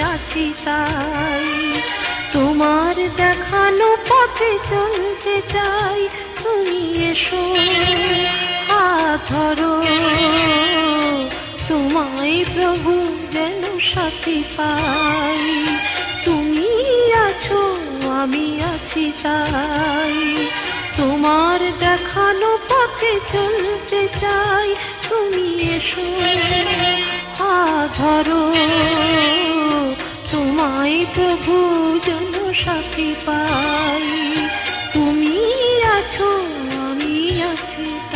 আছি তাই। তোমার দেখানো পথে চলতে চাই। তুমি এসো, হাত ধরো। তোমায় প্রভু যেন সাথী পাই। তুমি আছো, আমি আছি তাই। তোমার দেখানো পথে চলতে চাই। তুমি এসো। আধরো তোমায় প্রভু জন সাথী পাই। তুমি আছো আমি আছি।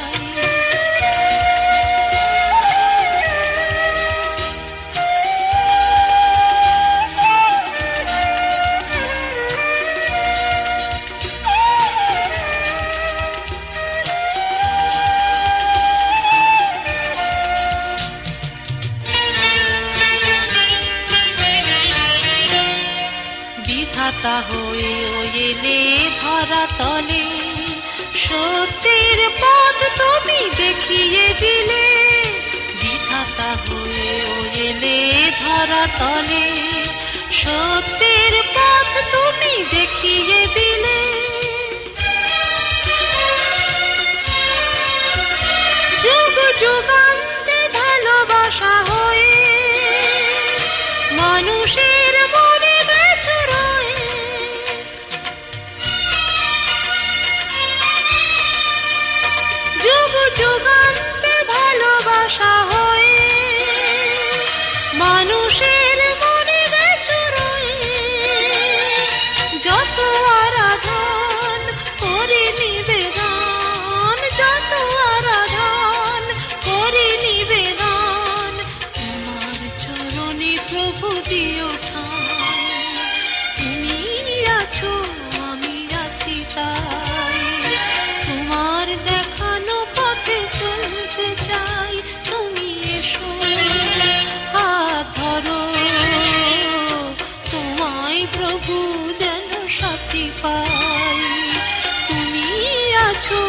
বিধাতা হয়ে ও এলে ধরা তলে। সত্যের পথ তুমি দেখিয়ে দিলে। বিধাতা হয়ে ও এলে ধরা তলে। সত্যের পথ তুমি দেখিয়ে দিলে। যুগ যুগান্তে ভালোবাসা হয়ে মানুষের তুমি আছো আমি আছি তাই। প্রভু যেন সাথী পাই। তুমি আছো